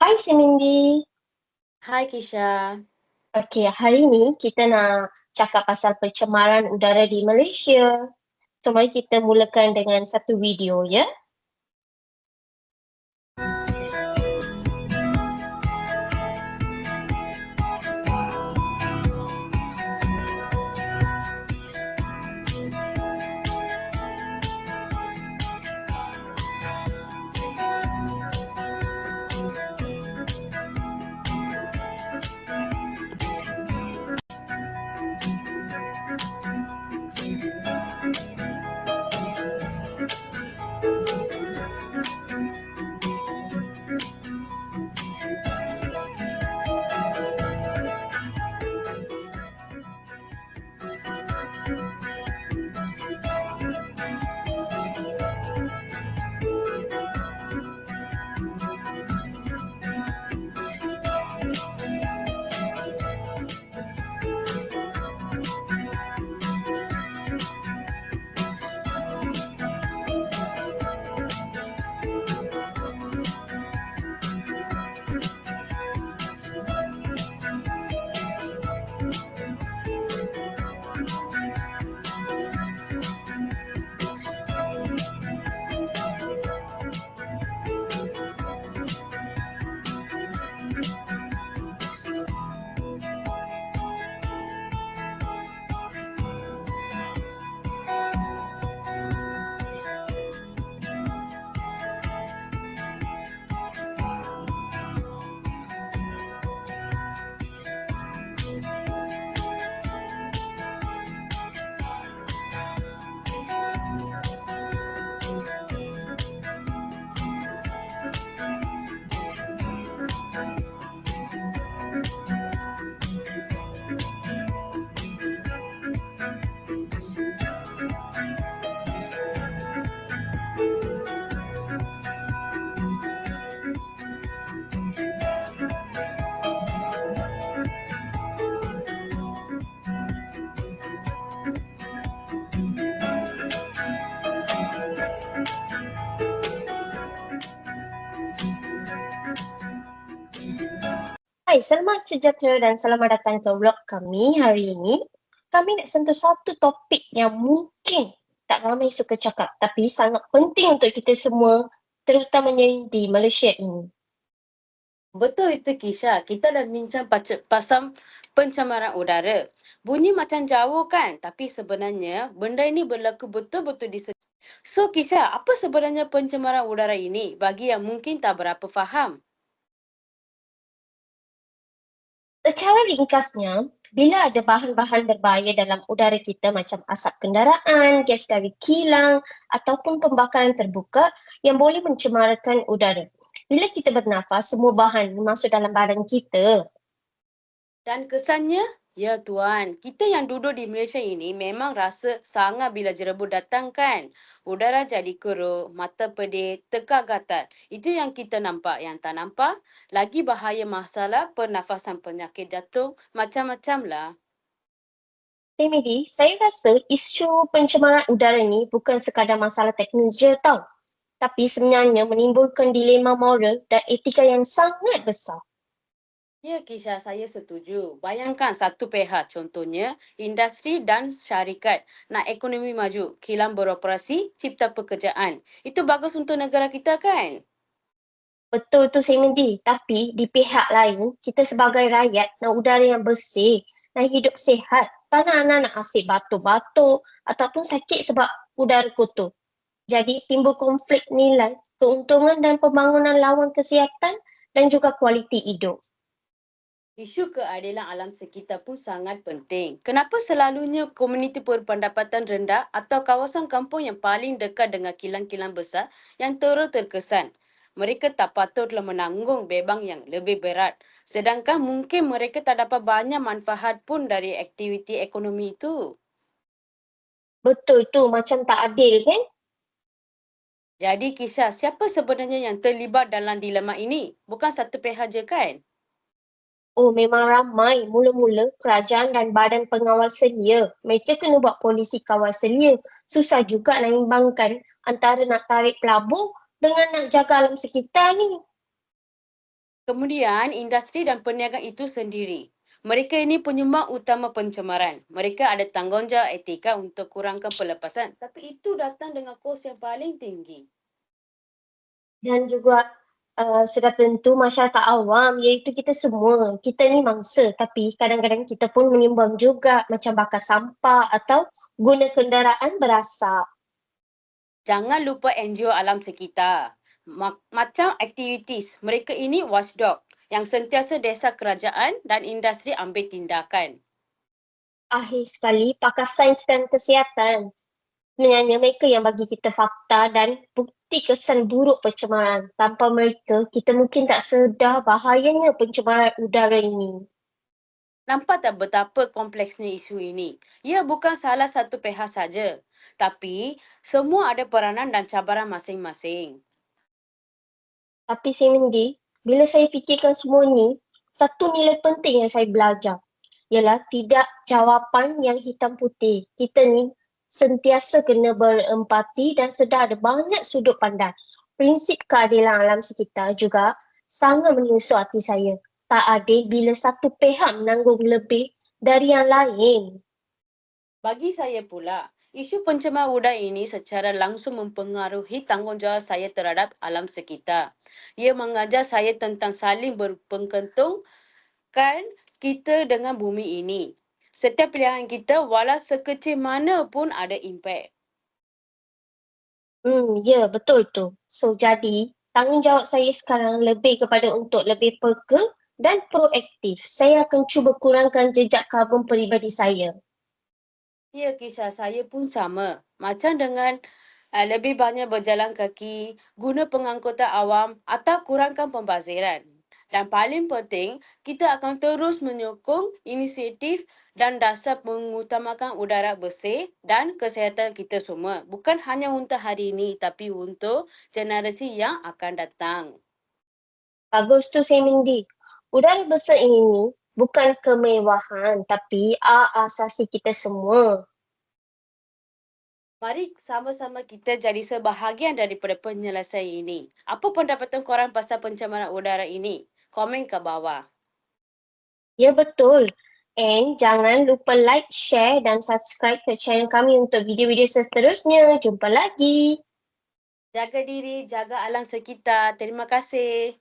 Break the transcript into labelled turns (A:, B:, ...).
A: Hai Semindi.
B: Hai Kisha.
A: Okey, hari ni kita nak cakap pasal pencemaran udara di Malaysia. So mari kita mulakan dengan satu video ya. Hai, selamat sejahtera dan selamat datang ke vlog kami hari ini. Kami nak sentuh satu topik yang mungkin tak ramai suka cakap tapi sangat penting untuk kita semua terutamanya di Malaysia ini.
B: Betul itu Kisha. Kita dah bincang pasal pencemaran udara. Bunyi macam jauh kan? Tapi sebenarnya benda ini berlaku betul-betul di So Kisha, apa sebenarnya pencemaran udara ini bagi yang mungkin tak berapa faham?
A: Secara ringkasnya, bila ada bahan-bahan berbahaya dalam udara kita macam asap kendaraan, gas dari kilang ataupun pembakaran terbuka yang boleh mencemarkan udara. Bila kita bernafas, semua bahan masuk dalam badan kita.
B: Dan kesannya, ya tuan, kita yang duduk di Malaysia ini memang rasa sangat bila jerebu datang kan. Udara jadi keruk, mata pedih, tekak gatal. Itu yang kita nampak. Yang tak nampak, lagi bahaya masalah pernafasan penyakit jantung, macam-macam lah.
A: Timidi, saya rasa isu pencemaran udara ni bukan sekadar masalah teknik je tau. Tapi sebenarnya menimbulkan dilema moral dan etika yang sangat besar.
B: Ya Kisha, saya setuju. Bayangkan satu pihak, contohnya industri dan syarikat nak ekonomi maju, kilang beroperasi, cipta pekerjaan. Itu bagus untuk negara kita kan?
A: Betul tu Semindi, tapi di pihak lain, kita sebagai rakyat nak udara yang bersih, nak hidup sihat. Tak nak anak-anak asyik batuk-batuk ataupun sakit sebab udara kotor. Jadi timbul konflik nilai, keuntungan dan pembangunan lawan kesihatan dan juga kualiti hidup.
B: Isu keadilan alam sekitar pun sangat penting. Kenapa selalunya komuniti berpendapatan rendah atau kawasan kampung yang paling dekat dengan kilang-kilang besar yang terus terkesan? Mereka tak patutlah menanggung beban yang lebih berat. Sedangkan mungkin mereka tak dapat banyak manfaat pun dari aktiviti ekonomi itu.
A: Betul tu, macam tak adil kan?
B: Jadi Kisha, siapa sebenarnya yang terlibat dalam dilema ini? Bukan satu pihak je kan?
A: Oh memang ramai. Mula-mula kerajaan dan badan pengawal selia. Mereka kena buat polisi kawal selia. Susah juga nak imbangkan antara nak tarik pelabur dengan nak jaga alam sekitar ni.
B: Kemudian industri dan perniagaan itu sendiri. Mereka ini penyumbang utama pencemaran. Mereka ada tanggungjawab etika untuk kurangkan pelepasan. Tapi itu datang dengan kos yang paling tinggi.
A: Dan juga uh, sudah tentu masyarakat awam iaitu kita semua. Kita ni mangsa tapi kadang-kadang kita pun menyumbang juga macam bakar sampah atau guna kenderaan berasap.
B: Jangan lupa NGO alam sekitar. Ma- macam aktivitis, mereka ini watchdog yang sentiasa desa kerajaan dan industri ambil tindakan.
A: Akhir sekali, pakar sains dan kesihatan. Sebenarnya mereka yang bagi kita fakta dan bukti kesan buruk pencemaran. Tanpa mereka, kita mungkin tak sedar bahayanya pencemaran udara ini.
B: Nampak tak betapa kompleksnya isu ini? Ia bukan salah satu pihak saja, tapi semua ada peranan dan cabaran masing-masing.
A: Tapi Mindy, bila saya fikirkan semua ni, satu nilai penting yang saya belajar ialah tidak jawapan yang hitam putih. Kita ni sentiasa kena berempati dan sedar ada banyak sudut pandang. Prinsip keadilan alam sekitar juga sangat menusuk hati saya. Tak adil bila satu pihak menanggung lebih dari yang lain.
B: Bagi saya pula, Isu pencemaran udara ini secara langsung mempengaruhi tanggungjawab saya terhadap alam sekitar. Ia mengajar saya tentang saling berpengkentungkan kita dengan bumi ini. Setiap pilihan kita walau sekecil mana pun ada impak.
A: Hmm, ya betul tu. So jadi tanggungjawab saya sekarang lebih kepada untuk lebih peka dan proaktif. Saya akan cuba kurangkan jejak karbon peribadi saya.
B: Ya, kisah saya pun sama. Macam dengan uh, lebih banyak berjalan kaki, guna pengangkutan awam atau kurangkan pembaziran. Dan paling penting, kita akan terus menyokong inisiatif dan dasar mengutamakan udara bersih dan kesihatan kita semua. Bukan hanya untuk hari ini, tapi untuk generasi yang akan datang.
A: Bagus tu, Semindi. Udara bersih ini bukan kemewahan tapi asasi kita semua.
B: Mari sama-sama kita jadi sebahagian daripada penyelesaian ini. Apa pendapatan korang pasal pencemaran udara ini? Komen ke bawah.
A: Ya betul. And jangan lupa like, share dan subscribe ke channel kami untuk video-video seterusnya. Jumpa lagi.
B: Jaga diri, jaga alam sekitar. Terima kasih.